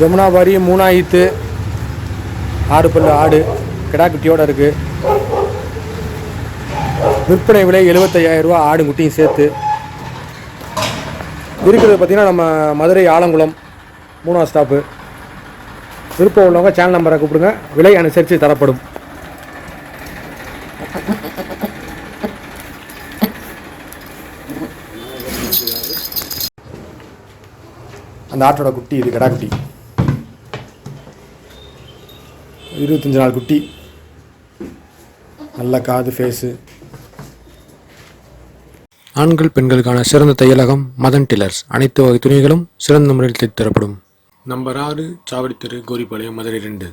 ஜமுனாபாரி மூணாயித்து. ஆறு பல்லு ஆடு. கிடாக்குட்டியோடு இருக்குது விற்பனை விலை எழுபத்தையாயிரரூவா ஆடு குட்டியும் சேர்த்து. இருக்கிறது பார்த்திங்கன்னா நம்ம மதுரை ஆலங்குளம் மூணாவது ஸ்டாப்பு. விருப்பம் உள்ளவங்க சேனல் நம்பரை கூப்பிடுங்க. விலை அனுசரித்து தரப்படும். அந்த ஆட்டோட குட்டி இது கிடா குட்டி. இருபத்தஞ்சு நாள் குட்டி. நல்ல காது ஃபேஸு ஆண்கள் பெண்களுக்கான சிறந்த தையலகம் மதன் டில்லர்ஸ் அனைத்து வகை துணிகளும் சிறந்த முறையில் தைத்து தரப்படும். நம்பர் ஆறு சாவடி தெரு கோரிப்பாளையம் மதுரை ரெண்டு.